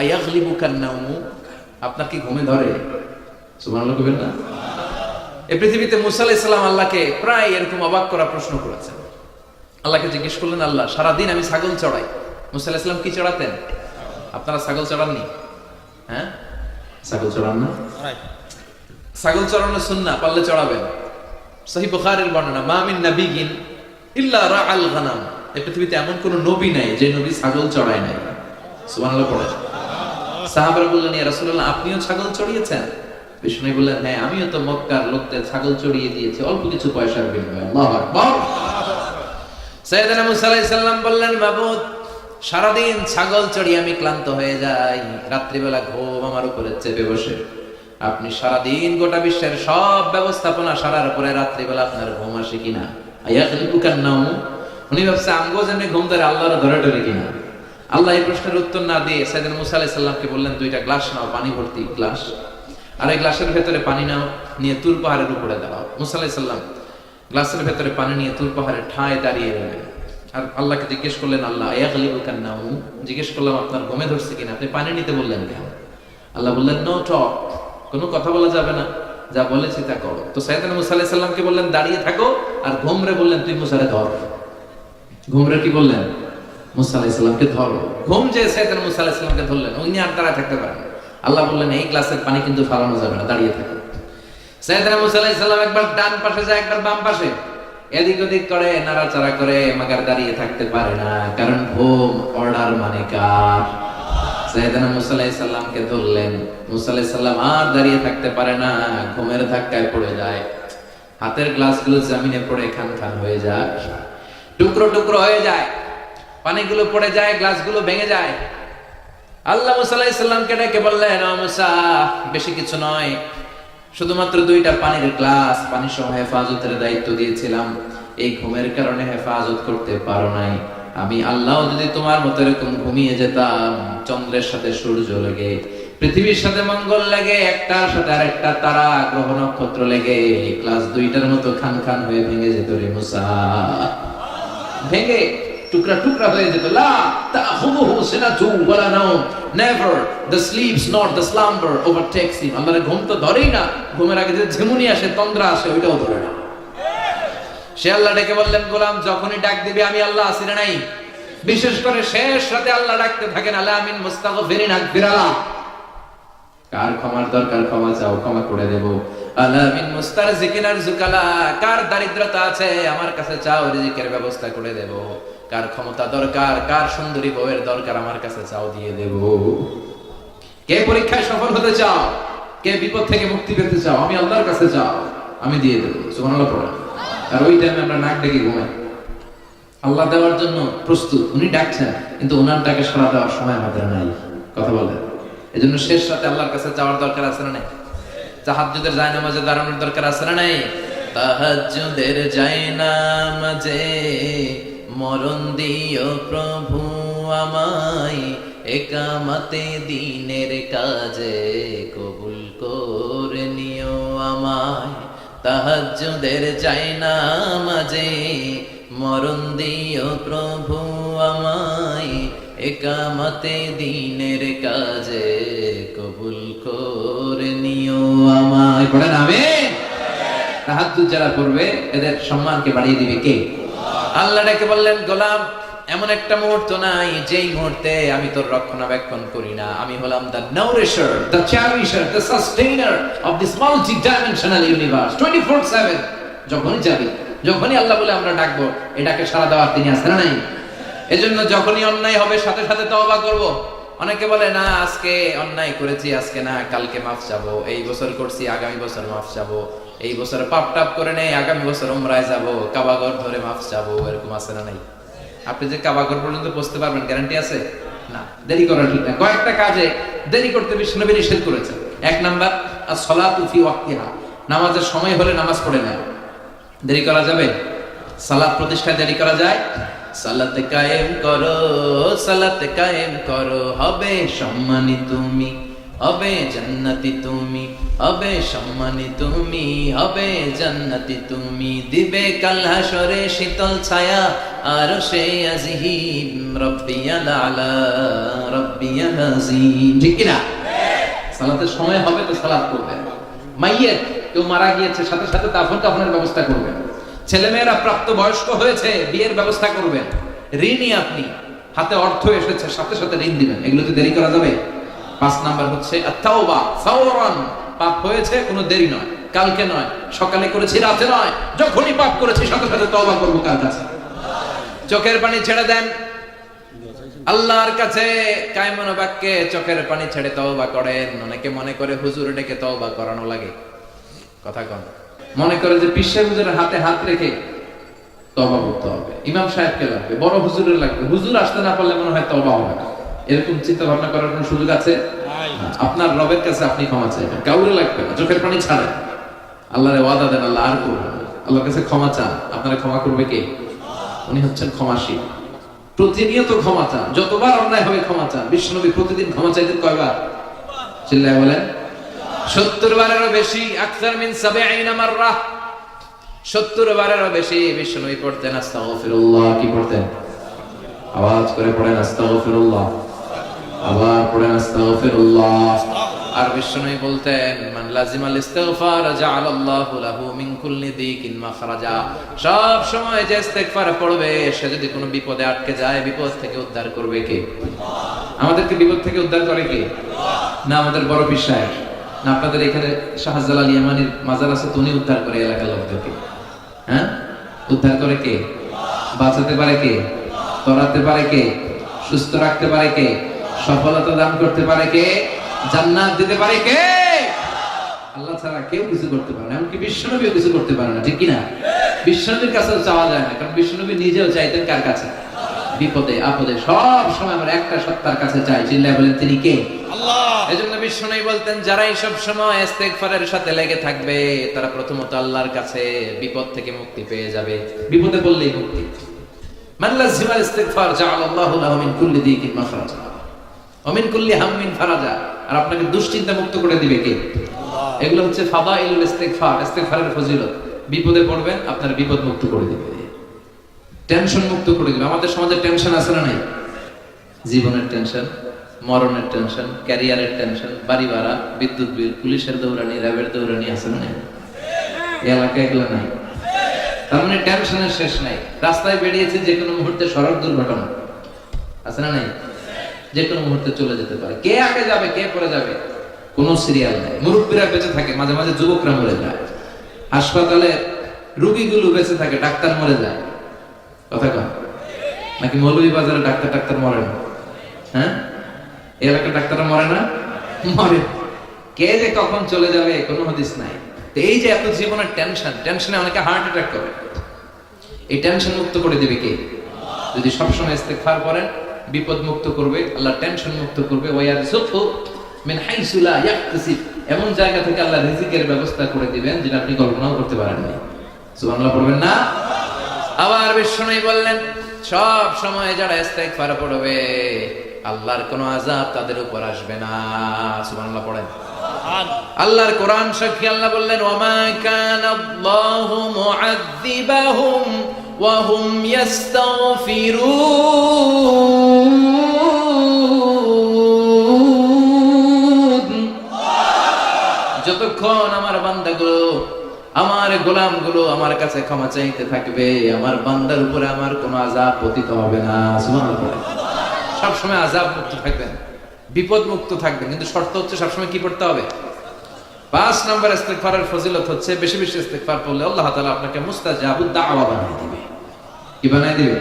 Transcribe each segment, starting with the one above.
আয়াগলিবু কান্নাউমু আপনার কি ঘুমে ধরে? সুবহানাল্লাহ কবেন না? এই পৃথিবীতে মুসা আলাইহিস সালাম আল্লাহকে প্রায় এরকম অবাক করা প্রশ্ন করেছেন। আল্লাহকে জিজ্ঞেস করলেন, আল্লাহ, সারাদিন আমি ছাগল চড়াই। মুসা আলাইহিস কি চড়াতেন? আপনারা ছাগল চড়াননি? হ্যাঁ? ছাগল চড়ান না? ছাগল চড়ানো সুন্না পারলে চড়াবেন। সহি বুখারের বর্ণনা, মা মিন নাবিয়িন ইল্লা রাআল গানাম। এই পৃথিবীতে এমন কোন নবী নাই যে নবী ছাগল চড়ায় নাই। সুবহানাল্লাহ পড়ে সাহাবারা বললেন রাসূলুল্লাহ, আপনিও ছাগল চড়িয়েছেন? বিষ্ণু বললেন হ্যাঁ আমিও তো মক্কার লোকদের ছাগল চড়িয়ে দিয়েছি, অল্প কিছু পয়সার বিনিময়ে। আল্লাহু আকবার। সাইয়েদনা মুসা বললেন সারাদিন ছাগল চড়িয়ে আমি ক্লান্ত হয়ে যাই। রাত্রিবেলা ঘুম আমার উপরে চেপে বসে। আপনি সারাদিন গোটা বিশ্বের সব ব্যবস্থাপনা সারার পরে রাত্রিবেলা আপনার ঘুম আসে কিনা? উনি ভাবছে, আমগো জানে ঘুম ধরে আল্লাহর ধরে টরে কিনা? আল্লাহ এই প্রশ্নের উত্তর না দিয়ে সাইদিন মুসা আলাইহিস সাল্লামকে বললেন, দুইটা গ্লাস নাও, পানি ভর্তি গ্লাস। আর এই গ্লাসের ভেতরে পানি নাও, নিয়ে তুর পাহাড়ের উপরে দাও মুসা আলাইহিস সাল্লাম গ্লাসের ভেতরে পানি নিয়ে তুর পাহাড়ের ঠায় দাঁড়িয়ে রইলেন। আর আল্লাহকে জিজ্ঞেস করলেন, আল্লাহ এয়া গলিবু কান্নাউ জিজ্ঞেস করলাম, আপনার ঘুমে ধরছে কিনা? আপনি পানি নিতে বললেন কেন? আল্লাহ বললেন, নো, টক। কোনো কথা বলা যাবে না। যা বলেছি তা করো। তো সাইদান মুসা আলাইহিস সাল্লামকে বললেন, দাঁড়িয়ে থাকো। আর ঘুমরে বললেন, তুই মুসারে ধর। ঘুমরে কি বললেন? মুসা ধরো ঘুম যে আলাইহিস ধরলেন, উনি আর দাঁড়ায় থাকতে পারেন আল্লাহ বললেন, এই গ্লাসের পানি কিন্তু ফালানো যাবে না, দাঁড়িয়ে থাকো। আলাইহিস একবার ডান পাশে যায়, একবার বাম পাশে। এদিক ওদিক করে, নাড়াচাড়া করে, মাগার দাঁড়িয়ে থাকতে পারে না, কারণ অর্ডার মানে কার? ধরলেন। আর দাঁড়িয়ে থাকতে পারে না, ঘুমের ধাক্কায় পড়ে যায়। হাতের গ্লাসগুলো জমিনে পড়ে খান খান হয়ে যায়। টুকরো টুকরো হয়ে যায়। পানিগুলো পড়ে যায়, গ্লাসগুলো ভেঙে যায়। আল্লাহ ডেকে বললেন বেশি কিছু নয়। শুধুমাত্র দুইটা পানির গ্লাস পানি সহ হেফাজতের দায়িত্ব দিয়েছিলাম। এই ঘুমের কারণে হেফাজত করতে পারো নাই। আমি আল্লাহ যদি তোমার মতো এরকম ঘুমিয়ে যেতাম, চন্দ্রের সাথে সূর্য লেগে, পৃথিবীর সাথে মঙ্গল লেগে, একটার সাথে আরেকটা তারা, গ্রহ নক্ষত্র লেগে ক্লাস দুইটার মতো খান খান হয়ে ভেঙে যেত রে মুসা। ভেঙে টুকরা টুকরা হয়ে যেত, লা তাখুযুহু সিনাতু ওয়ালা নাওম, never, the sleeps not the slumber overtakes him. আল্লাহর ঘুম তো ধরেই না, ঘুমের আগে যে ঝিমুনি আসে, তন্দ্রা আসে, ওইটাও ধরে না। সে আল্লাহ ডেকে বললেন, গোলাম, যখনই ডাক দিবে, আমি আল্লাহ আসি না নাই। বিশেষ করে শেষ রাতে আল্লাহ ডাকতে থাকেন আল্লাহ আমিন মুস্তাগফিরিন আগফিরালা কার ক্ষমার দরকার, ক্ষমা চাও, ক্ষমা করে দেব। আলামিন মুস্তারজিকিন আরজুকালা কার দারিদ্রতা আছে, আমার কাছে চাও, রিজিকের ব্যবস্থা করে দেব। কার ক্ষমতা দরকার, কার সুন্দরী বউয়ের দরকার, আমার কাছে চাও দিয়ে দেব। কে পরীক্ষায় সফল হতে চাও? কে বিপদ থেকে মুক্তি পেতে চাও? আমি আল্লাহর কাছে চাও, আমি দিয়ে দেবো। সুবহানাল্লাহ পড়া আর ওই টাইমে আমরা নাক ডেকে ঘুমাই। আল্লাহ দেওয়ার জন্য প্রস্তুত। উনি ডাকছেন, কিন্তু ওনার ডাকে সাড়া দেওয়ার সময় আমাদের নাই। কথা বলে এই জন্য শেষ রাতে আল্লাহর কাছে যাওয়ার দরকার আছে না নাই? তাহাজ্জুদের যায় নামাজে দাঁড়ানোর দরকার আছে না নাই? তাহাজ্জুদের যায় নামাজে মরণ দিও প্রভু আমায়। একামাতে দিনের কাজে কবুল করে নিও আমায়। তাহাজ্জুদের যায় নামাজে মরণ দিও প্রভু আমায়। একামতে দিনের কাজে কবুল করে নিও আমায়। পড়েন, আমিন। তাহাজ্জুদ যারা করবে, এদের সম্মানকে বাড়িয়ে দিবে কে? আল্লাহ ডেকে বললেন, গোলাম, এমন একটা মুহূর্ত নাই, যেই মুহূর্তে আমি তোর রক্ষণাবেক্ষণ করি না। আমি হলাম the nourisher the cherisher the sustainer of this multi dimensional universe 24/7 যখনই যাবি, যখনই আল্লাহ বলে আমরা ডাকবো, এটাকে সারা দেওয়ার তিনি আসেন নাই? এজন্য যখনই অন্যায় হবে, সাথে সাথে তওবা করব। অনেকে বলে, না, আজকে অন্যায় করেছি, আজকে না, কালকে মাফ চাবো। এই বছর করছি, আগামী বছর মাফ চাবো। এই বছর পাপ টাপ করে নেই, আগামী বছর উমরায় যাব। কাবাগর ধরে মাফ চাবো, এরকম আছে না নাই? আপনি যে কাবাগর পর্যন্ত পৌঁছতে পারবেন, গ্যারান্টি আছে? না, দেরি করা ঠিক না। কয়েকটা কাজে দেরি করতে বিষ্ণুনবী নিষেধ করেছে এক নাম্বার আর সলাতু ফি ওয়াক্তিহা। নামাজের সময় হলে নামাজ পড়ে নেয় দেরি করা যাবে? সালাত প্রতিষ্ঠায় দেরি করা যায়? সালাত কায়েম করো, সালাত কায়েম করো, হবে সম্মানী তুমি, হবে জান্নাতি তুমি, হবে সম্মানী তুমি, হবে জান্নাতি তুমি। দিবে কাল হাসরে শীতল ছায়া আরশে আজিম, রব্বিয়াল আলা, রব্বিয়াল আজিম। ঠিক না সালাতের সময় হবে তো সালাত করবে। মাইয়ের কেউ মারা গিয়েছে, সাথে সাথে দাফন কাফনের ব্যবস্থা করবেন ছেলেমেয়েরা প্রাপ্ত বয়স্ক হয়েছে, বিয়ের ব্যবস্থা করবেন। ঋণই আপনি। হাতে অর্থ এসেছে, সাথে সাথে ঋণ দিবেন। এগুলোতে দেরি করা যাবে? পাঁচ নাম্বার হচ্ছে পাপ হয়েছে, কোনো দেরি নয়। কালকে নয়, সকালে করেছি, রাতে নয়। যখনই পাপ করেছি, সাথে সাথে তওবা করব কার কাছে? চোখের পানি ছেড়ে দেন। আল্লাহর কাছে কায়মন বাক্যে চোখের পানি ছেড়ে তওবা করেন। অনেকে মনে করে হুজুর ডেকে তওবা করানো লাগে। কথা কন। মনে করে যে পিসা হুজুরের হাতে হাত রেখে তবা করতে হবে। ইমাম সাহেবকে লাগবে বড় হুজুরের লাগবে। হুজুর আসতে না পারলে মনে হয় তবা হবে না। এরকম চিন্তা ভাবনা করার কোনো সুযোগ আছে? আপনার রবের কাছে আপনি ক্ষমা চাইবেন। কাউরে লাগবে না চোখের পানি ছাড়েন। আল্লাহরে ওয়াদা দেন আল্লাহ আর করবেন আল্লাহর কাছে ক্ষমা চান। আপনারা ক্ষমা করবে কে? উনি হচ্ছেন ক্ষমাশীল। প্রতিনিয়ত ক্ষমা চান। যতবার অন্যায় হবে ক্ষমা চান। বিশ্বনবী প্রতিদিন ক্ষমা চাইতেন কয়বার? চিল্লায় বলেন সত্তর বারেরও বেশি, আকসার মিন সাবে আইন আমার রাহ সত্তর বারেরও বেশি বিশ্বনবী পড়তেন আস্তাগফিরুল্লাহ। কি পড়তেন? আওয়াজ করে পড়েন আস্তাগফিরুল্লাহ। আবার পড়েন আস্তাগফিরুল্লাহ। আর বিশ্বনবী বলতেন, মান ইস্তিগফার লাহু মিন কুল্লি দিকিন মাখরাজা। সব সময় যে ইস্তিগফার পড়বে, সে যদি কোনো বিপদে আটকে যায়, বিপদ থেকে উদ্ধার করবে কে? আমাদেরকে বিপদ থেকে উদ্ধার করে কে? না, আমাদের বড় সাহেব। না, আপনাদের এখানে শাহজালাল ইয়ামানির মাজার আছে তো উনি উদ্ধার করে এলাকার লোকদেরকে। হ্যাঁ? উদ্ধার করে কে? বাঁচাতে পারে কে? তরাতে পারে কে? সুস্থ রাখতে পারে কে? সফলতা দান করতে পারে কে? জান্নাত দিতে পারে কে? আল্লাহ ছাড়া কেউ কিছু করতে পারে না, এমনকি বিশ্বনবীও কিছু করতে পারে না, ঠিক কি না বিশ্বনবীর কাছে চাওয়া যায় না, কারণ বিশ্বনবী নিজেও চাইতেন কার কাছে? বিপদে আপদে সব সময় আমরা একটা সত্তার কাছে চাই চিল্লায় বলেন তিনি কে? এজন্য বিশ্বনবী বলতেন যারা সব সময় ইস্তেগফারের সাথে লেগে থাকবে তারা প্রথমত আল্লাহর কাছে বিপদ থেকে মুক্তি পেয়ে যাবে। বিপদে পড়লেই মুক্তি। ইস্তেগফার জাআলাল্লাহু লাহু মিন কুল্লি দিকিন মাখরাজা। ওয়া মিন কুল্লি হাম্মিন ফারাজা। আর আপনাকে দুশ্চিন্তা মুক্ত করে দিবে কে? এগুলো হচ্ছে ফাদাইলুল ইস্তেগফার ইস্তেগফারের ফজিলত। বিপদে পড়বেন আপনার বিপদ মুক্ত করে দিবে। টেনশন মুক্ত করে দিবে আমাদের সমাজে টেনশন আছে না নাই? জীবনের টেনশন, মরণের টেনশন, ক্যারিয়ারের টেনশন, বাড়ি ভাড়া, বিদ্যুৎ বিল, পুলিশের দৌড়ানি, র্যাবের দৌড়ানি আছে না এলাকায় এগুলো নাই। তার মানে টেনশনের শেষ নাই। রাস্তায় বেরিয়েছে যে কোনো মুহূর্তে সড়ক দুর্ঘটনা। আছে না নাই? যে কোনো মুহূর্তে চলে যেতে পারে। কে আগে যাবে, কে পরে যাবে? কোনো সিরিয়াল নাই। মুরব্বীরা বেঁচে থাকে, মাঝে মাঝে যুবকরা মরে যায়। হাসপাতালে রুগীগুলো বেঁচে থাকে, ডাক্তার মরে যায়। কথা কন নাকি মৌলভী বাজারে ডাক্তার ডাক্তার মরে না? হ্যাঁ? এলাকার ডাক্তাররা মরে না? মরে। কে যে কখন চলে যাবে, কোনো হদিস নাই। এই যে এত জীবনের টেনশন টেনশনে অনেকে হার্ট অ্যাটাক করে। এই টেনশন মুক্ত করে কে? যদি সবসময় ইস্তেগফার করেন বিপদ মুক্ত করবে, আল্লাহ টেনশন মুক্ত করবে। মিন হাইসু লা এমন জায়গা থেকে আল্লাহ রিজিকের ব্যবস্থা করে দিবেন, যেটা আপনি কল্পনাও করতে পারেননি। সুবহানাল্লাহ পড়বেন না? আবার বিষ্ণুই বললেন, সব সময় যারা ইস্তেগফার পড়বে, আল্লাহর কোনো আযাব তাদের উপর আসবে না। সুবহানাল্লাহ পড়েন। আল্লাহর কোরআন সাক্ষী আল্লাহ বললেন, ওয়ামা কানাল্লাহু মুআযযিবাহুম ওয়া হুম ইস্তাগফিরুন। যতক্ষণ আমার বান্দাগুলো আমার গোলামগুলো আমার কাছে ক্ষমা চাইতে থাকবে আমার বান্দার উপরে আমার কোনো আযাব পতিত হবে না সবসময় আযাব মুক্ত থাকবেন বিপদ মুক্ত থাকবেন কিন্তু শর্ত হচ্ছে সবসময় কি করতে হবে? পাঁচ নাম্বার ইস্তেগফারের ফজিলত হচ্ছে বেশি বেশি ইস্তেগফার করলে আল্লাহ তাআলা আপনাকে মুস্তাজাবুদ দাওয়া বানিয়ে দিবে। কি বানিয়ে দিবে?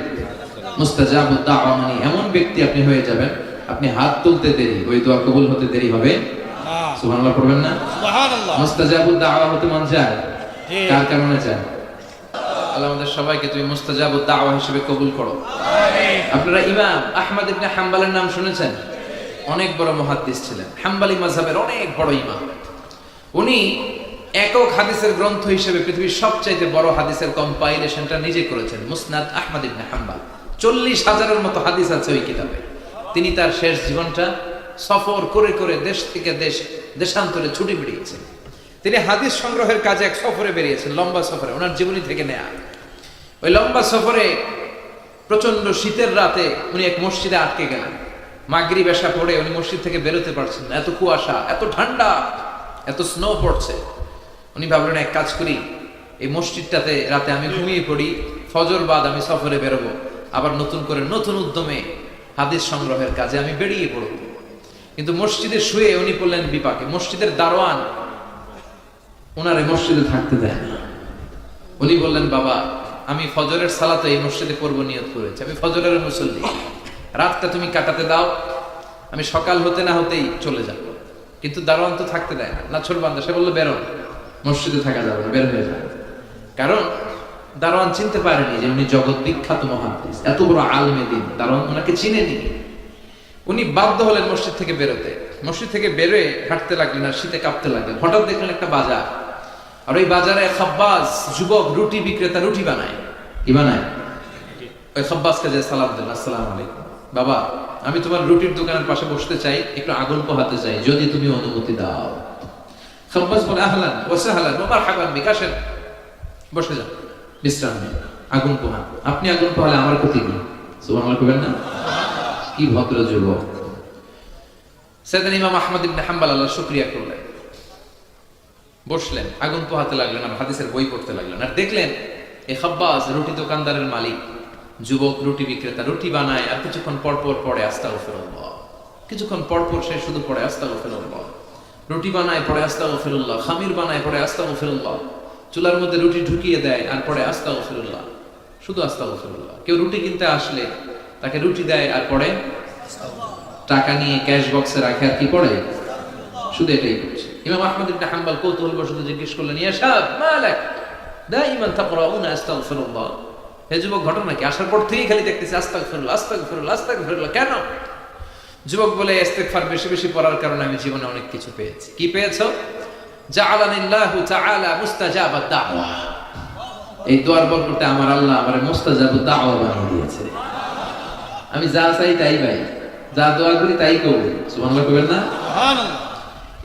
মুস্তাজাবুদ দাওয়া মানে এমন ব্যক্তি আপনি হয়ে যাবেন আপনি হাত তুলতে দেরি ওই দোয়া কবুল হতে দেরি হবে? সুবহানাল্লাহ পড়বেন না? মুস্তাজাবুদ দাওয়া হতে মন জি। কার কারণে চায় আল্লাহ আমাদের সবাইকে তুমি মুস্তাজাবুদ দাওয়া হিসেবে কবুল করো। আপনারা ইমাম আহমদ ইবনে হাম্বালের নাম শুনেছেন? অনেক বড় মুহাদ্দিস ছিলেন হাম্বালি মাযহাবের অনেক বড় ইমাম। উনি একক হাদিসের গ্রন্থ হিসেবে পৃথিবীর সবচাইতে বড় হাদিসের কম্পাইলেশনটা নিজে করেছেন মুসনাদ আহমদ ইবনে হাম্বাল। চল্লিশ হাজারের মতো হাদিস আছে ওই কিতাবে। তিনি তার শেষ জীবনটা সফর করে করে দেশ থেকে দেশ দেশান্তরে ছুটি বেরিয়েছেন। তিনি হাদিস সংগ্রহের কাজে এক সফরে বেরিয়েছেন, লম্বা সফরে, ওনার জীবনী থেকে নেয়া। ওই লম্বা সফরে প্রচণ্ড শীতের রাতে উনি এক মসজিদে আটকে গেলেন। মাগরি বেশা পড়ে উনি মসজিদ থেকে বেরোতে পারছেন না, এত কুয়াশা, এত ঠান্ডা, এত স্নো পড়ছে। উনি ভাবলেন, এক কাজ করি, এই মসজিদটাতে রাতে আমি ঘুমিয়ে পড়ি, ফজর বাদ আমি সফরে বেরোবো, আবার নতুন করে নতুন উদ্যমে হাদিস সংগ্রহের কাজে আমি বেরিয়ে পড়ব। কিন্তু মসজিদে শুয়ে উনি পড়লেন বিপাকে, মসজিদের দারোয়ান ওনারে মসজিদে থাকতে দেয় না। উনি বললেন বাবা আমি ফজরের সালাতে এই মসজিদে পড়ব নিয়ত করেছি। আমি ফজরের মুসল্লি। রাতটা তুমি কাটাতে দাও। আমি সকাল হতে না হতেই চলে যাব। কিন্তু দারোয়ান তো থাকতে দেয় না। না ছোট বান্ধব সে বলল বেরো মসজিদে থাকা যাবে না, বের হয়ে যাবে কারণ দারোয়ান চিনতে পারেনি যে উনি জগৎ বিখ্যাত মহাদিস। এত বড় আলমে দিন। দারোয়ান ওনাকে চিনেনি। উনি বাধ্য হলেন মসজিদ থেকে বেরোতে। মসজিদ থেকে বেরোয় হাঁটতে লাগলেন আর শীতে কাঁপতে লাগলেন। হঠাৎ দেখলেন একটা বাজার। আর ওই বাজারে খাব্বাস যুবক রুটি বিক্রেতা রুটি বানায়। কি বানায়? ওই খাব্বাসকে যে সালাম দেন, আসসালাম আলাইকুম। বাবা, আমি তোমার রুটির দোকানের পাশে বসতে চাই, একটু আগুন পোহাতে চাই, যদি তুমি অনুমতি দাও। খাব্বাস বলে, আহলান ওয়াসাহলান ওয়া মারহাবান বিকাশেন বসে যান। বিশ্রাম নিন। আগুন পোহান। আপনি আগুন পোহালে আমার ক্ষতি কি? সুবহানাল্লাহ কবেন না? কি ভদ্র যুবক। সেদিন ইমাম আহমদ ইবনে হাম্বাল আল্লাহ শুকরিয়া করলেন। বসলেন, আগুন পোহাতে লাগলেন আর হাদিসের বই পড়তে লাগলেন। আর দেখলেন, এ খাব্বাস রুটি দোকানদারের মালিক, যুবক রুটি বিক্রেতা, রুটি বানায়, আর কিছুক্ষণ পর পর পড়ে আস্তা গফিরুল্লাহ কিছুক্ষণ পর পর সে শুধু পড়ে আস্তা গফিরুল্লাহ রুটি বানায়, পড়ে আস্তা গফিরুল্লাহ খামির বানায়, পড়ে আস্তা গফিরুল্লাহ চুলার মধ্যে রুটি ঢুকিয়ে দেয়, আর পরে আস্তা গফিরুল্লাহ শুধু আস্তা গফিরুল্লাহ কেউ রুটি কিনতে আসলে তাকে রুটি দেয়, আর পরে টাকা নিয়ে ক্যাশ বক্সে রাখে, আর কি পড়ে? শুধু এটাই ইমাম আহমদ ইবনে হাম্বল কৌতূহল বশত জিজ্ঞেস করলেন, ইয়া সাহেব মালাক? দাইমান তাকরাউনা, আস্তাগফিরুল্লাহ। হে যুবক, ঘটনা কি আসার পর থেকেই খালি দেখতেছি, আস্তাগফিরুল্লাহ আস্তাগফিরুল্লাহ আস্তাগফিরুল্লাহ। কেন? যুবক বলে বেশি বেশি পড়ার কারণে আমি জীবনে অনেক কিছু পেয়েছি। কি পেয়েছ? জাআলানিল্লাহু তাআলা মুস্তাজাবাদ দাওয়া। এই দোয়ার বরকতে আমার আল্লাহ আমারে মুস্তাজাবুদ দাওয়া বানিয়ে দিয়েছে। আমি যা চাই তাই পাই যা দোয়া করি তাই কবুল সুবহানাল্লাহ কইবেন না?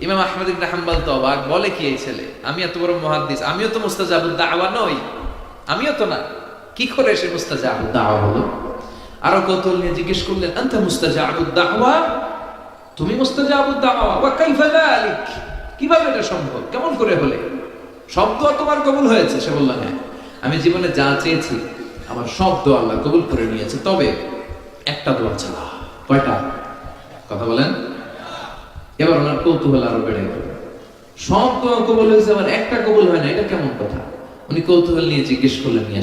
ইমাম আহমদ ইবনে হাম্বল তো অবাক, বলে কি এই ছেলে? আমি এত বড় মুহাদ্দিস, আমিও তো মুস্তাজাবুদ দাওয়া নই। আমিও তো না। কি করে সে মুস্তাজাবুদ দাওয়া হলো? আরও কৌতূহল নিয়ে জিজ্ঞেস করলেন, আনতা মুস্তাজাবুদ দাওয়া? তুমি মুস্তাজাবুদ দাওয়া? ওয়া কাইফা যালিক? কীভাবে এটা সম্ভব? কেমন করে হলে? সব দোয়া তোমার কবুল হয়েছে? সে বলল হ্যাঁ। আমি জীবনে যা চেয়েছি, আমার সব দোয়া আল্লাহ কবুল করে নিয়েছে। তবে একটা দোয়া ছাড়া। কয়টা? কথা বলেন। এবার ওনার কৌতূহল আরও বেড়ে গেল। সব দোয়া কবুল হয়েছে, আবার একটা কবুল হয় না, এটা কেমন কথা? উনি কৌতূহল নিয়ে জিজ্ঞেস করলেন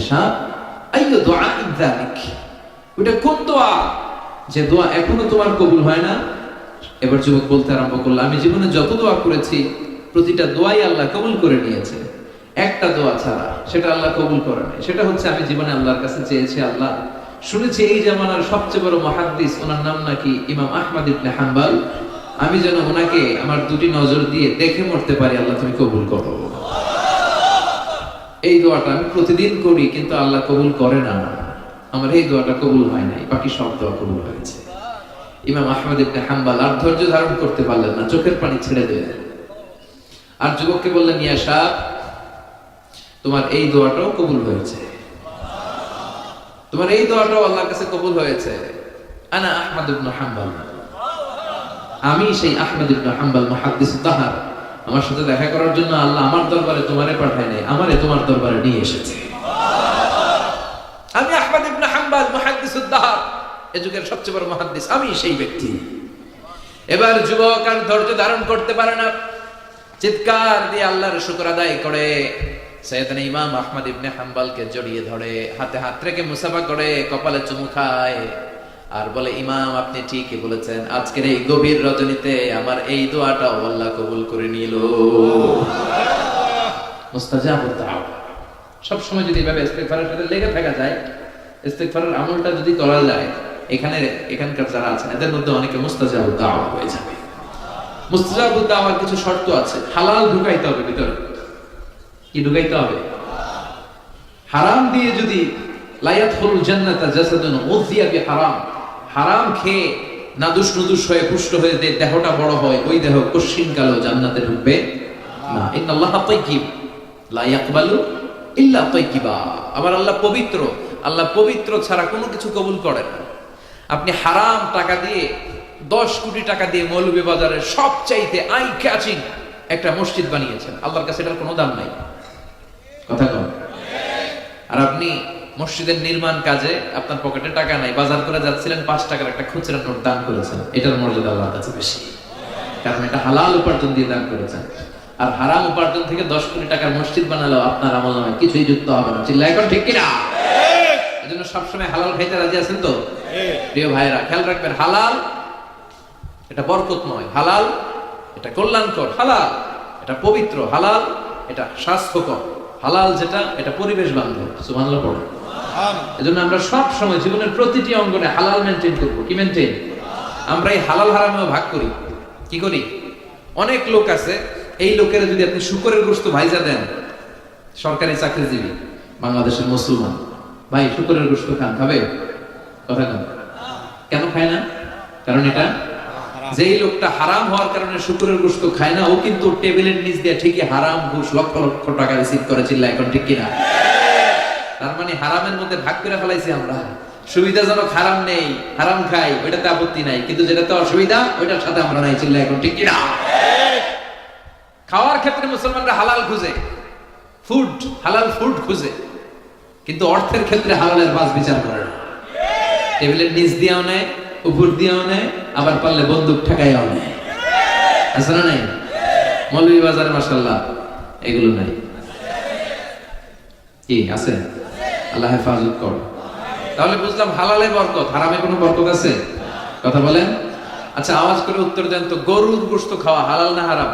কোন দোয়া? যে দোয়া এখনও তোমার কবুল হয় না। এবার যুবক বলতে আরম্ভ করল, আমি জীবনে যত দোয়া করেছি, প্রতিটা দোয়াই আল্লাহ কবুল করে নিয়েছে। একটা দোয়া ছাড়া সেটা আল্লাহ কবুল করে নাই। সেটা হচ্ছে, আমি জীবনে আল্লাহর কাছে চেয়েছি আল্লাহ। শুনেছি এই জামানার সবচেয়ে বড় মহাদ্দিস, ওনার নাম নাকি ইমাম আহমদ ইবনে হাম্বাল। আমি যেন ওনাকে আমার দুটি নজর দিয়ে দেখে মরতে পারি, আল্লাহ তুমি কবুল করো। এই দোয়াটা আমি প্রতিদিন করি, কিন্তু আল্লাহ কবুল করে না। আমার এই দোয়াটা কবুল হয় নাই, বাকি সব দোয়া কবুল হয়েছে। ইমাম আহমদ ইবনে হাম্বাল আর ধৈর্য ধারণ করতে পারলেন না, চোখের পানি ছেড়ে দিলেন। আর যুবককে বললেন, ইয়া সাহেব, তোমার এই দোয়াটাও কবুল হয়েছে। তোমার এই দোয়াটাও আল্লাহর কাছে কবুল হয়েছে। আনা আহমদ ইবনে হাম্বাল আমি সেই আহমদ ইবনে হাম্বাল মুহাদ্দিস তাহার আমার সাথে দেখা করার জন্য আল্লাহ আমার দরবারে তোমারে পাঠায় নাই, আমারে তোমার দরবারে নিয়ে এসেছে। আমি আহমদ ইবনে হাম্বাল মুহাদ্দিস তাহার এ যুগের সবচেয়ে বড় মুহাদ্দিস, আমি সেই ব্যক্তি। এবার যুবক আর ধৈর্য ধারণ করতে পারে না। চিৎকার দিয়ে আল্লাহর শুকর আদায় করে। সৈয়দনা ইমাম আহমদ ইবনে হাম্বালকে জড়িয়ে ধরে, হাতে হাত রেখে মুসাফা করে, কপালে চুমু খায়। আর বলে, ইমাম, আপনি ঠিকই বলেছেন। আজকের এই গভীর রজনীতে আমার এই দোয়াটাও আল্লাহ কবুল করে নিল। মুস্তাজাবুদ দাওয়া সব সময় যদি এভাবে ইস্তেগফারের সাথে লেগে থাকা যায়, ইস্তেগফারের আমলটা যদি করা যায়, এখানে, এখানকার যারা আছেন, এদের মধ্যে অনেকে দাওয়া হয়ে যাবে। দাওয়ার কিছু শর্ত আছে। হালাল ঢুকাইতে হবে ভিতরে। কি ঢুকাইতে হবে? হারাম দিয়ে যদি লায়াত হল জান্নাতা জাসাদুন উযিয়া হারাম হারাম খেয়ে নাদুস নুদুস হয়ে পুষ্ট হয়ে দেহটা বড় হয়, ওই দেহ কশিন কালো জান্নাতে ঢুকবে না। ইন্নাল্লাহ তাইয়্যিব, লা ইয়াকবালু ইল্লা তাইয়্যিবা। আমার আল্লাহ পবিত্র আল্লাহ পবিত্র ছাড়া কোনো কিছু কবুল করেন না। আপনি হারাম টাকা দিয়ে, দশ কোটি টাকা দিয়ে মৌলভী বাজারের সবচাইতে আই ক্যাচিং একটা মসজিদ বানিয়েছেন। আল্লাহর কাছে এটার কোনো দাম নাই। কথা কম আর আপনি মসজিদের নির্মাণ কাজে আপনার পকেটে টাকা নাই বাজার করে যাচ্ছিলেন পাঁচ টাকার একটা খুচরা নোট দান করেছেন। এটার মর্যাদা আল্লাহর কাছে বেশি। কারণ এটা হালাল উপার্জন দিয়ে দান করেছেন। আর হারাম উপার্জন থেকে দশ কোটি টাকার মসজিদ বানালেও আপনার আমল নামে কিছুই যুক্ত হবে না। চিল্লা এখন ঠিক কিনা? এজন্য সবসময় হালাল খাইতে রাজি আছেন তো? প্রিয় ভাইরা খেয়াল রাখবেন হালাল এটা বরকতময়। হালাল এটা কল্যাণকর। হালাল এটা পবিত্র। হালাল এটা স্বাস্থ্যকর। হালাল যেটা এটা পরিবেশ বান্ধব। সুবহানাল্লাহ পড়ো এজন্য আমরা সব সময় জীবনের প্রতিটি অঙ্গনে হালাল মেনটেন করব। কি মেনটেন আমরা এই হালাল হারামেও ভাগ করি। কি করি? অনেক লোক আছে, এই যদি আপনি শুকরের গোস্ত ভাইজা দেন, সরকারি চাকরিজীবী, বাংলাদেশের মুসলমান, ভাই, শুকরের গোস্ত খান, খাবে? কথা খান কেন খায় না? কারণ এটা যেই লোকটা হারাম হওয়ার কারণে শুকুরের গোস্ত খায় না, ও কিন্তু টেবিলের নিচ দিয়ে ঠিকই হারাম ঘুষ লক্ষ লক্ষ টাকা রিসিভ করে এখন ঠিক কিনা? তার মানে হারামের মধ্যে ভাগ করে ফেলাইছি আমরা। সুবিধাজনক হারাম নেই, হারাম খাই, ওইটাতে আপত্তি নাই। কিন্তু যেটাতে অসুবিধা, ওইটার সাথে আমরা নাই চিল্লা এখন, ঠিক কিনা? খাওয়ার ক্ষেত্রে মুসলমানরা হালাল খুঁজে ফুড হালাল ফুড খুঁজে। কিন্তু অর্থের ক্ষেত্রে হালালের বাস বিচার করে না। টেবিলের নিচ দিয়েও নেয়, উপর দিয়েও নেয়, আবার পারলে বন্দুক ঠেকাইয়াও নেয়। আছে না নাই? মৌলভী বাজারে মাসাল্লাহ এগুলো নাই। কি, আছে? আল্লাহ হেফাজত কর। তাহলে বুঝলাম হালালে বরকত হারামে কোনো বরকত আছে? কথা বলেন। আচ্ছা আওয়াজ করে উত্তর দেন তো গরুর গোস্ত খাওয়া হালাল না হারাম?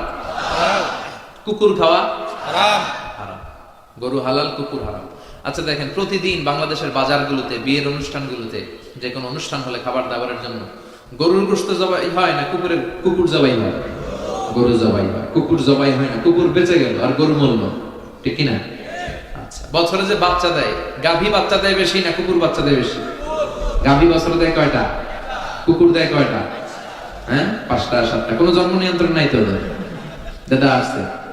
কুকুর খাওয়া হারাম। গরু হালাল কুকুর হারাম। আচ্ছা দেখেন প্রতিদিন বাংলাদেশের বাজারগুলোতে বিয়ের অনুষ্ঠানগুলোতে যে কোনো অনুষ্ঠান হলে খাবার দাবারের জন্য গরুর গোস্ত জবাই হয় না কুকুরের কুকুর জবাই হয়? গরু জবাই হয়। কুকুর জবাই হয় না কুকুর বেঁচে গেল আর গরু মরল। ঠিক কি না? বছরে যে বাচ্চা দেয়, গাভী বাচ্চা দেয় বেশি না কুকুর বাচ্চা দেয় বেশি? গাভী বছরে দেয় কয়টা? কুকুর দেয় কয়টা? হ্যাঁ? পাঁচটা, সাতটা। কোনো জন্ম নিয়ন্ত্রণ নাই তো দাদা আসছে।